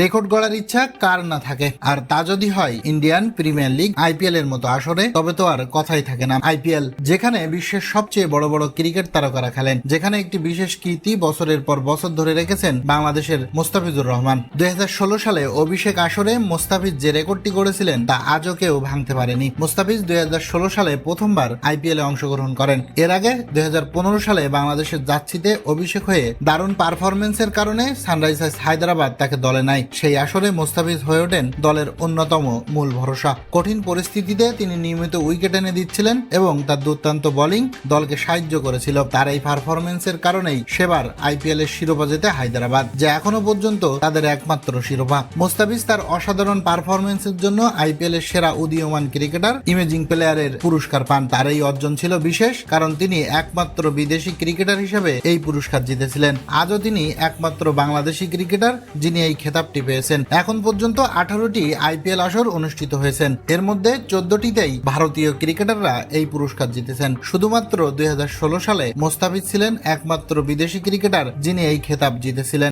Record গড়ার ইচ্ছা কার না থাকে? আর তা যদি হয় ইন্ডিয়ান প্রিমিয়ার লিগ আইপিএল এর মতো আসরে, তবে তো আর কথাই থাকে না। আইপিএল, যেখানে বিশ্বের সবচেয়ে বড় বড় ক্রিকেট তারকারা খেলেন, যেখানে একটি বিশেষ কীর্তি বছরের পর বছর ধরে রেখেছেন বাংলাদেশের মোস্তাফিজুর রহমান। দুই হাজার ষোলো সালে অভিষেক আসরে মোস্তাফিজ যে রেকর্ডটি গড়েছিলেন, তা আজও কেউ ভাঙতে পারেনি। মোস্তাফিজ দুই হাজার ষোলো সালে প্রথমবার আইপিএলে অংশগ্রহণ করেন। এর আগে দুই হাজার পনেরো সালে বাংলাদেশের যাচ্ছিতে অভিষেক হয়ে দারুণ পারফরমেন্সের কারণে সানরাইজার্স হায়দ্রাবাদ তাকে দলে নাই। সেই আসরে মোস্তাফিজ হয়ে ওঠেন দলের অন্যতম মূল ভরসা। কঠিন পরিস্থিতিতে তিনি নিয়মিত উইকেট এনে দিচ্ছিলেন এবং তার দুর্দান্ত বোলিং দলকে সাহায্য করেছিল। তার এই পারফরমেন্সের কারণেই সেবার আইপিএল এর শিরোপা জেতে হায়দ্রাবাদ, যা এখনও পর্যন্ত তাদের একমাত্র শিরোপা। মোস্তাফিজ তার অসাধারণ পারফরমেন্সের জন্য আইপিএল এর সেরা উদীয়মান ক্রিকেটার, ইমেজিং প্লেয়ারের পুরস্কার পান। তার এই অর্জন ছিল বিশেষ, কারণ তিনি একমাত্র বিদেশি ক্রিকেটার হিসেবে এই পুরস্কার জিতেছিলেন। আজও তিনি একমাত্র বাংলাদেশি ক্রিকেটার, যিনি এই খেতাবটি পেয়েছেন। এখন পর্যন্ত আঠারোটি আইপিএল আসর অনুষ্ঠিত হয়েছেন। এর মধ্যে চোদ্দটিতেই ভারতীয় ক্রিকেটাররা এই পুরস্কার জিতেছেন। শুধুমাত্র দুই হাজার ষোলো সালে মোস্তাফিজ ছিলেন একমাত্র বিদেশি ক্রিকেটার যিনি এই খেতাব জিতেছিলেন।